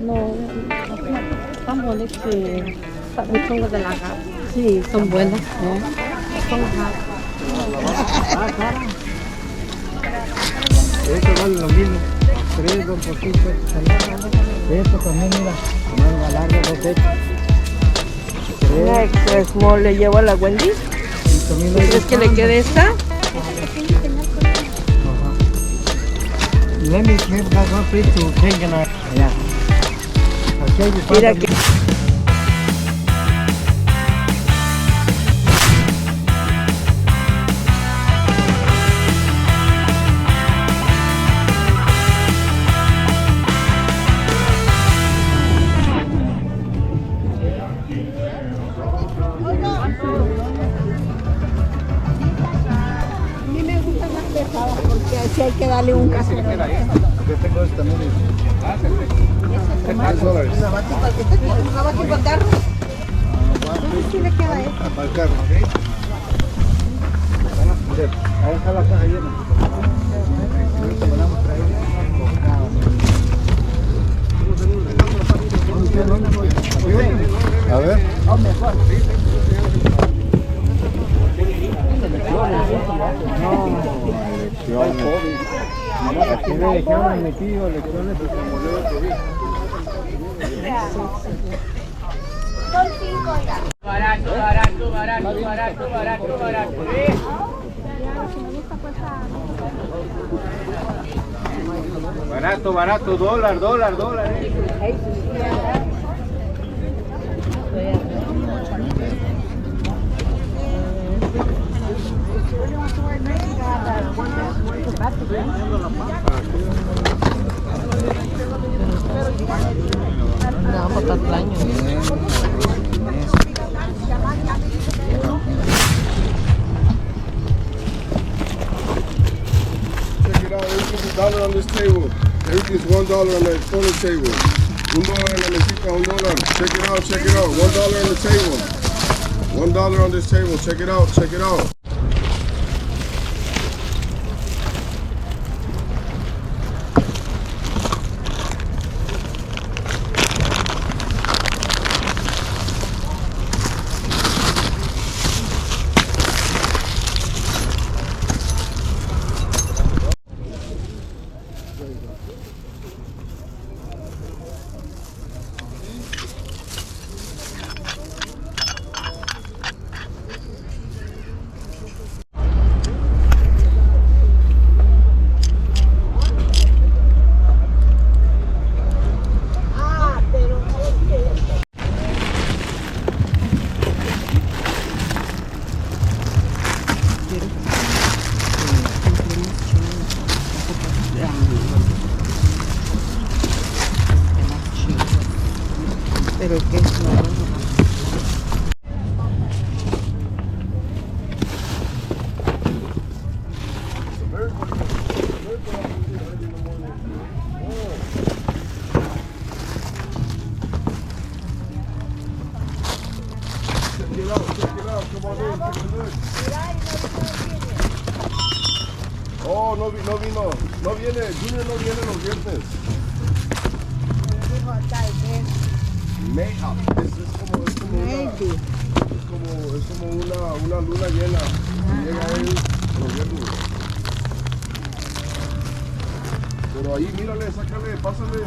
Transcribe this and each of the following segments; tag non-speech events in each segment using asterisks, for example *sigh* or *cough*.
No, están buenos que muchos de la casa. Sí, son buenos. ¿no? Son Esto vale lo mismo. Tres, dos por cinco. Esto también, mira. Manga larga, dos hechos. Small le llevo a la Wendy. ¿Crees que le quede esta? Let me give that one please to take and I. Yeah. Mira que A mí me gustan más pesadas porque así hay que darle un caso yo tengo este también. Ah, perfecto. dólares. Carro? ¿Dónde sí le queda? Ah, para el carro, ¿ok? Ahí está la caja llena. A ver. No. Barato, barato, barato, barato, barato, barato. Barato, barato, dólar, dólar, dólar. ¿eh? Check it out. Everything's a dollar on this table. Everything's one dollar on that corner table. Un dólar en la. Check it out, check it out. One dollar on the table. One dollar on this table. Check it out, check it out. Junior no viene los viernes. May, ah, es, es como, es como una, es como, es como una, una luna llena. Y llega él los viernes. Pero ahí mírale, sácale, pásale.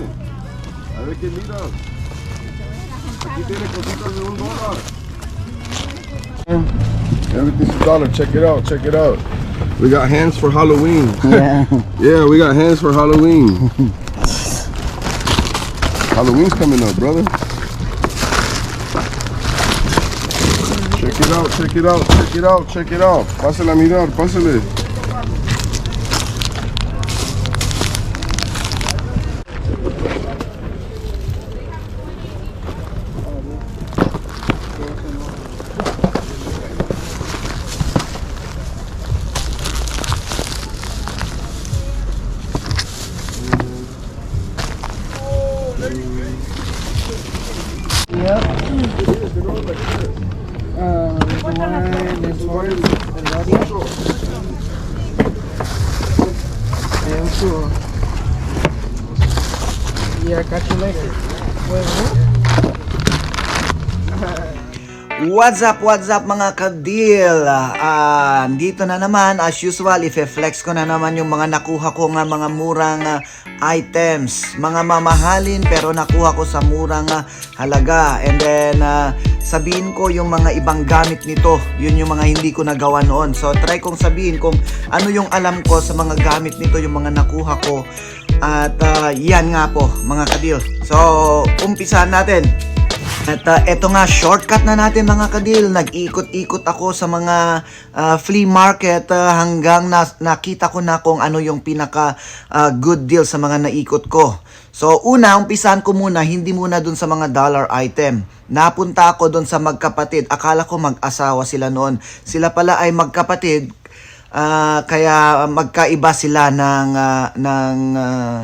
A ver qué miras. Aquí tiene cositas de un dólar. Everything's a dollar. Check it out. Check it out. We got hands for Halloween. Yeah. *laughs* Yeah, we got hands for Halloween. *laughs* Halloween's coming up, brother. Check it out, check it out, check it out, check it out. Pásale a mirar, pásale. Yeah, catch you later. What's up, what's up mga kadil? Ah, dito na naman, as usual, ife-flex ko na naman yung mga nakuha ko nga mga murang ah, items. Mga mamahalin pero nakuha ko sa murang ah, halaga. And then, ah, sabihin ko yung mga ibang gamit nito. Yun yung mga hindi ko nagawa noon. So, try kong sabihin kung ano yung alam ko sa mga gamit nito, yung mga nakuha ko. At ah, yan nga po, mga kadil. So, umpisahan natin. At uh, nga, shortcut na natin mga kadil. Nag-ikot-ikot ako sa mga uh, flea market uh, hanggang na, nakita ko na kung ano yung pinaka uh, good deal sa mga naikot ko. So una, umpisahan ko muna, hindi muna dun sa mga dollar item. Napunta ako dun sa magkapatid. Akala ko mag-asawa sila noon. Sila pala ay magkapatid. Uh, kaya magkaiba sila ng, uh, ng uh,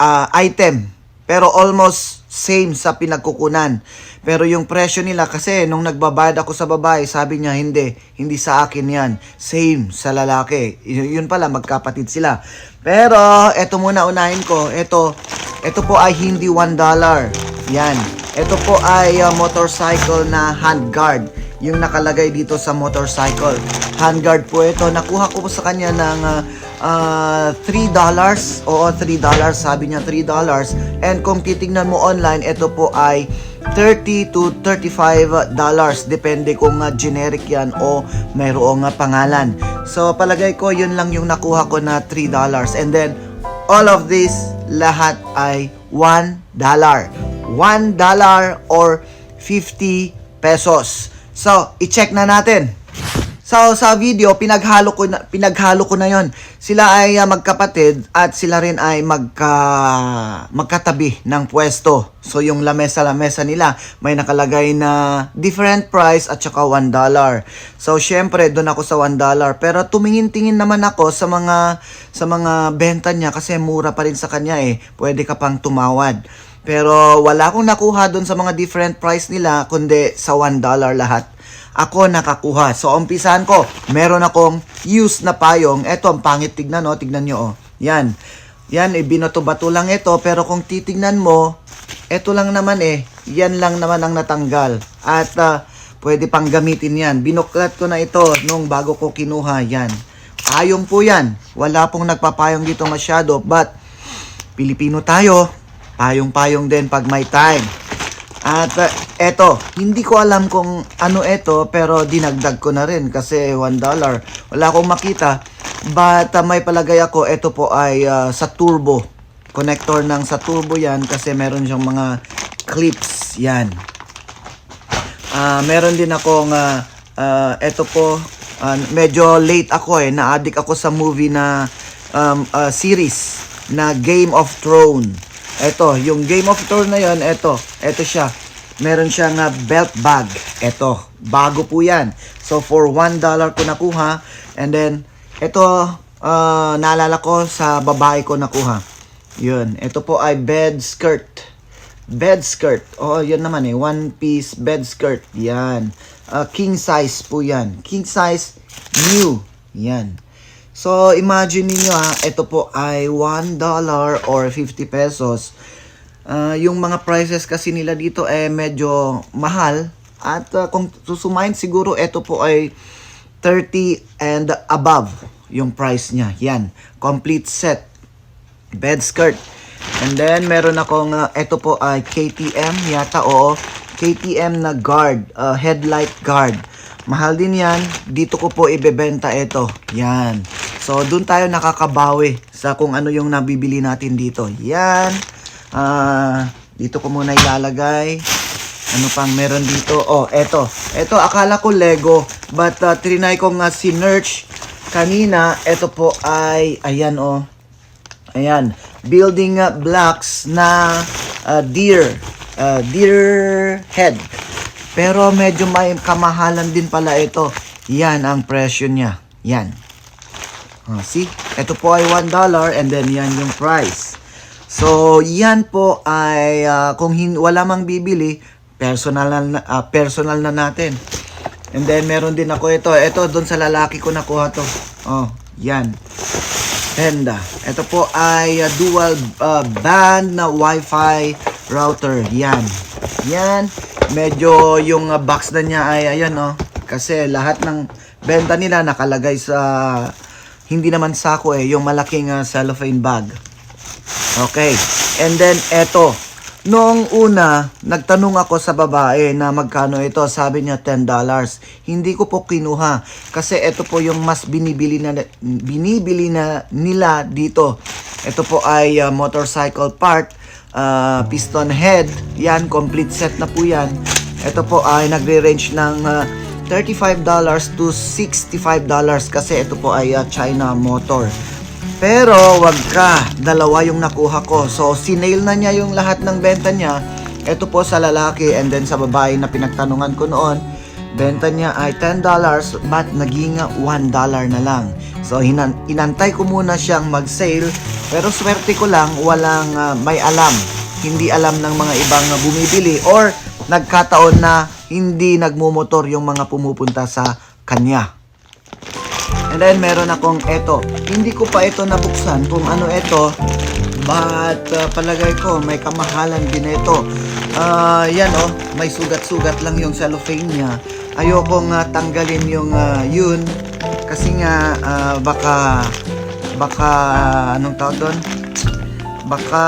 uh, item. Pero almost same sa pinagkukunan. Pero yung presyo nila kasi nung nagbabayad ako sa babae, sabi niya hindi, hindi sa akin yan. Same sa lalaki. Y- yun pala, magkapatid sila. Pero eto muna unahin ko, eto, eto po ay hindi 1 dollar. Yan. Ito po ay uh, motorcycle na handguard. Yung nakalagay dito sa motorcycle. Handguard po ito. Nakuha ko po sa kanya ng uh, uh, 3 dollars. Oo, 3 dollars. Sabi niya 3 dollars. And kung titingnan mo online, ito po ay 30 to 35 dollars. Depende kung uh, generic yan o mayroong uh, pangalan. So, palagay ko, yun lang yung nakuha ko na 3 dollars. And then, all of this, lahat ay 1 dollar. 1 dollar or 50 pesos. So, i-check na natin. So, sa video, pinaghalo ko na, pinaghalo ko na yon. Sila ay ah, magkapatid at sila rin ay magka, magkatabi ng pwesto. So, yung lamesa-lamesa nila, may nakalagay na different price at saka 1 dollar. So, syempre, doon ako sa 1 dollar. Pero tumingin-tingin naman ako sa mga, sa mga benta niya kasi mura pa rin sa kanya eh. Pwede ka pang tumawad. Pero wala akong nakuha doon sa mga different price nila, kundi sa 1 dollar lahat ako nakakuha. So, umpisahan ko. Meron akong used na payong. Ito, ang pangit tignan, no? Tignan nyo, oh. Yan. Yan, eh, binato-bato lang ito. Pero kung titignan mo, ito lang naman eh. Yan lang naman ang natanggal. At, ah, pwede pang gamitin yan. Binuklat ko na ito nung bago ko kinuha. Yan. Payong po yan. Wala pong nagpapayong dito masyado. But, Pilipino tayo. Payong-payong din pag may time. At uh, eto, hindi ko alam kung ano eto pero dinagdag ko na rin kasi 1 dollar. Wala akong makita. But uh, may palagay ako, eto po ay uh, sa turbo. Connector ng sa turbo yan kasi meron siyang mga clips yan. Ah, meron din akong uh, uh, eto po uh, medyo late ako eh na-addict ako sa movie na um, uh, series na Game of Thrones. Eto, yung Game of Thrones na yon, eto, eto siya. Meron siyang uh, belt bag. Eto, bago po yan. So, for $1 ko nakuha. And then, eto, uh, naalala ko sa babae ko nakuha. Yun, ito po ay bed skirt. Bed skirt. Oh, yun naman eh. One piece bed skirt. Yan. Uh, king size po yan. King size new. Yan. So, imagine niyo ha, ito po ay $1 or 50 pesos. Ah, yung mga prices kasi nila dito eh medyo mahal. At ah, kung susumahin siguro, ito po ay 30 and above yung price niya. Yan. Complete set. Bed skirt. And then, meron akong, uh, ito po ay KTM yata, oo. KTM na guard, uh, headlight guard. Mahal din yan. Dito ko po ibebenta ito. Yan. So, dun tayo nakakabawi sa kung ano yung nabibili natin dito. Yan. Ah, dito ko muna ilalagay. Ano pang meron dito? Oh, eto. Eto, akala ko Lego. But, uh, trinay ko nga si Nurch kanina. Eto po ay, ayan oh. Ayan, building uh, blocks na uh, deer, uh, deer head. Pero medyo may kamahalan din pala ito. Yan ang presyo niya. Yan. Ah, see? Ito po ay $1 and then yan yung price. So, yan po ay ah, kung hin- wala mang bibili, personal na, ah, personal na natin. And then meron din ako ito. Ito doon sa lalaki ko nakuha to. Oh, yan. Penda. Ito po ay uh, dual uh, band na Wi-Fi router. Yan. Yan. Medyo yung uh, box na niya ay ayan oh. Kasi lahat ng benta nila nakalagay sa hindi naman sako eh, yung malaking uh, cellophane bag. Okay. And then eto, Noong una, nagtanong ako sa babae na magkano ito. Sabi niya $10. Hindi ko po kinuha kasi ito po yung mas binibili na binibili na nila dito. Ito po ay uh, motorcycle part, uh, piston head. Yan, complete set na po yan. Ito po ay nagre-range ng uh, $35 to $65 kasi ito po ay uh, China motor. Pero wag ka, dalawa yung nakuha ko. So sinail na niya yung lahat ng benta niya. Ito po sa lalaki and then sa babae na pinagtanungan ko noon, benta niya ay $10 but naging $1 na lang. So hinan inantay ko muna siyang mag-sale pero swerte ko lang walang ah, may alam. Hindi alam ng mga ibang ah, bumibili or nagkataon na hindi nagmumotor yung mga pumupunta sa kanya. And then meron akong eto. Hindi ko pa ito nabuksan kung ano ito. But uh, palagay ko may kamahalan din ito. Ah, yan oh, may sugat-sugat lang yung cellophane niya. Ayokong uh, tanggalin yung uh, yun kasi nga ah, baka baka anong tawag doon? Baka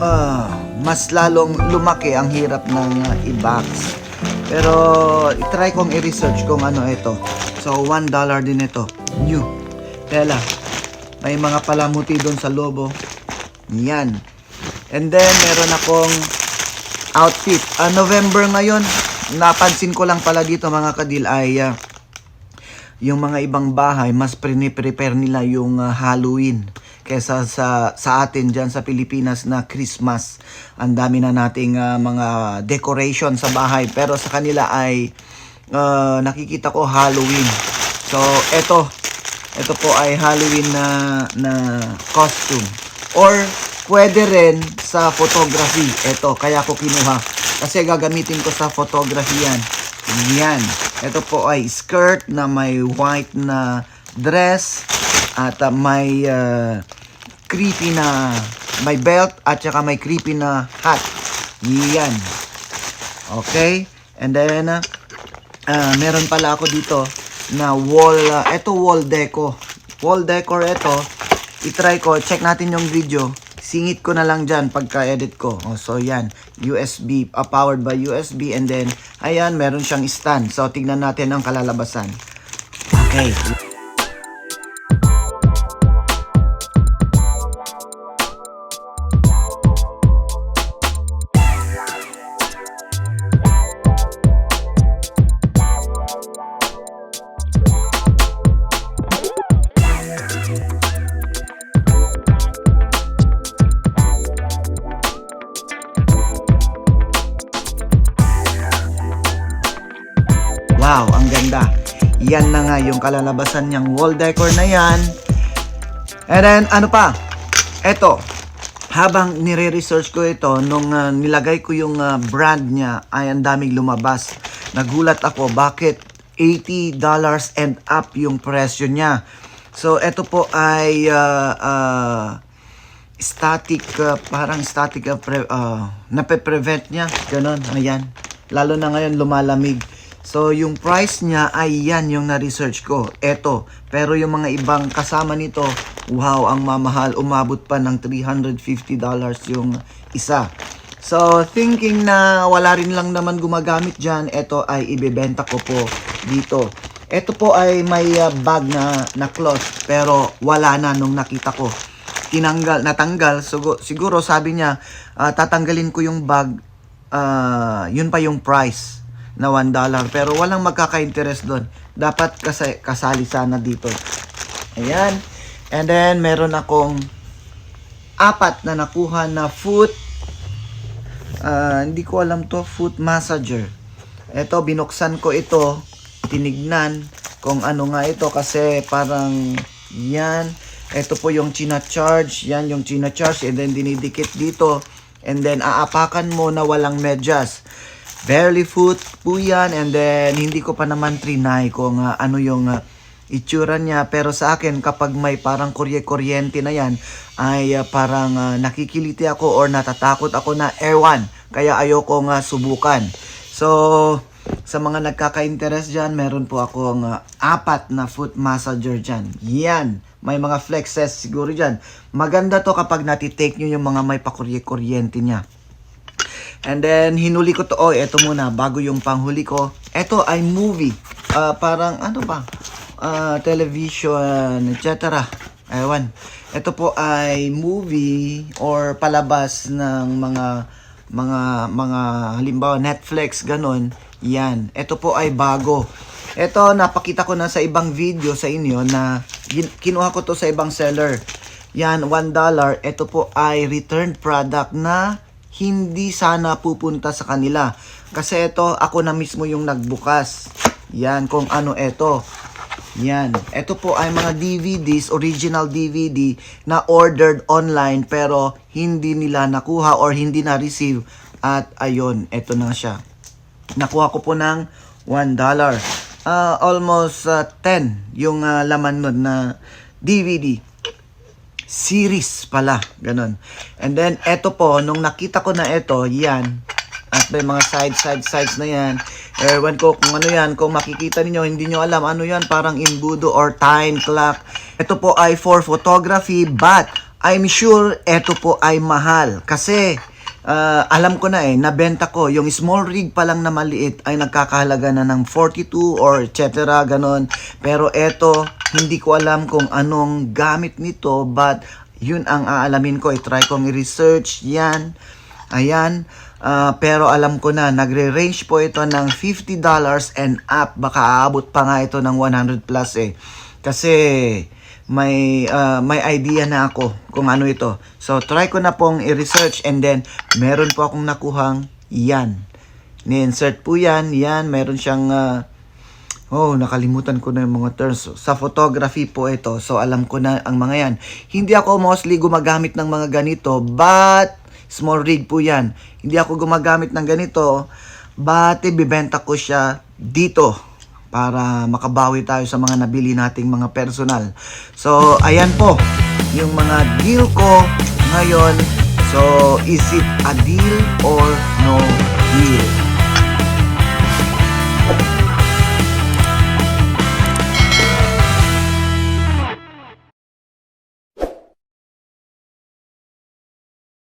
ah, mas lalong lumaki ang hirap ng uh, i-box. Pero i-try kong i-research kung ano ito. So, $1 din ito. New. Tela. May mga palamuti doon sa lobo. Yan. And then, meron akong outfit. Ah, November ngayon, napansin ko lang pala dito mga kadil ay ah, yung mga ibang bahay, mas prepare nila yung ah, Halloween kesa sa sa atin diyan sa Pilipinas na Christmas. Ang dami na nating ah, mga decoration sa bahay pero sa kanila ay ah, nakikita ko Halloween. So eto ito po ay Halloween na na costume or pwede rin sa photography. Ito kaya ko kinuha kasi gagamitin ko sa photography yan. Yan. Ito po ay skirt na may white na dress at uh, may uh, creepy na may belt at saka may creepy na hat. Yan. Okay? And then uh, meron pala ako dito na wall uh, eto wall deco. Wall decor ito. I-try ko, check natin yung video. Singit ko na lang dyan pagka-edit ko. Oh, so yan, USB, uh, powered by USB and then ayan, meron siyang stand. So tignan natin ang kalalabasan. Okay. Wow, ang ganda. Yan na nga yung kalalabasan niyang wall decor na yan. And then, ano pa? Eto, habang nire-research ko ito, nung ah, nilagay ko yung ah, brand niya, ay ang daming lumabas. Nagulat ako, bakit $80 and up yung presyo niya? So, ito po ay ah, ah, static, ah, parang static uh, pre, ah, nape-prevent niya. Ganon, ayan. Lalo na ngayon lumalamig. So, yung price niya ay yan yung na-research ko. Eto. Pero yung mga ibang kasama nito, wow, ang mamahal. Umabot pa ng $350 yung isa. So, thinking na wala rin lang naman gumagamit dyan, eto ay ibebenta ko po dito. Ito po ay may uh, bag na, na cloth, pero wala na nung nakita ko. Tinanggal, natanggal. Siguro, siguro sabi niya, ah, tatanggalin ko yung bag, ah, yun pa yung price na $1 pero walang magkaka-interest doon. Dapat kasi kasali sana dito. Ayan. And then meron akong apat na nakuha na foot ah, hindi ko alam to foot massager. Ito binuksan ko ito, tinignan kung ano nga ito kasi parang yan. Ito po yung china charge, yan yung china charge and then dinidikit dito and then aapakan mo na walang medyas. Barely foot po yan and then hindi ko pa naman trinay kung ah, ano yung ah, itsura niya. Pero sa akin, kapag may parang kurye-kuryente na yan, ay ah, parang ah, nakikiliti ako or natatakot ako na ewan. Kaya ayoko nga subukan. So, sa mga nagkaka-interest dyan, meron po akong ah, apat na foot massager dyan. Yan. May mga flexes siguro dyan. Maganda to kapag natitake nyo yung mga may pakurye-kuryente niya. And then, hinuli ko to. Oh, eto muna, bago yung panghuli ko. Eto ay movie. Ah, parang, ano ba? Ah, television, etc. Ewan. Ito po ay movie or palabas ng mga mga mga halimbawa Netflix ganon. Yan. Ito po ay bago. Ito napakita ko na sa ibang video sa inyo na kinuha ko to sa ibang seller. Yan, $1. Ito po ay returned product na hindi sana pupunta sa kanila. Kasi ito, ako na mismo yung nagbukas. Yan, kung ano ito. Yan. Ito po ay mga DVDs, original DVD na ordered online pero hindi nila nakuha or hindi na-receive. At ayun, ito na siya. Nakuha ko po ng $1. Ah, almost ah, 10 yung ah, laman nun na DVD series pala, ganun. And then, eto po, nung nakita ko na eto, yan, at may mga side, side, sides na yan, ewan ko kung ano yan, kung makikita ninyo, hindi nyo alam, ano yan, parang imbudo or time clock. Ito po ay for photography, but I'm sure eto po ay mahal. Kasi, ah, alam ko na eh, nabenta ko, yung small rig pa lang na maliit ay nagkakahalaga na ng 42 or etc. ganon. Pero eto, hindi ko alam kung anong gamit nito, but yun ang aalamin ko. I-try kong i-research yan. Ayan. Ah, pero alam ko na, nagre-range po ito ng $50 and up. Baka aabot pa nga ito ng 100 plus eh. Kasi may ah, may idea na ako kung ano ito. So try ko na pong i-research and then meron po akong nakuhang yan. Ni-insert po yan, yan, meron siyang ah, Oh, nakalimutan ko na yung mga terms. Sa photography po ito. So, alam ko na ang mga yan. Hindi ako mostly gumagamit ng mga ganito, but small rig po yan. Hindi ako gumagamit ng ganito, but ibibenta ko siya dito para makabawi tayo sa mga nabili nating mga personal. So, ayan po yung mga deal ko ngayon. So, is it a deal or no deal?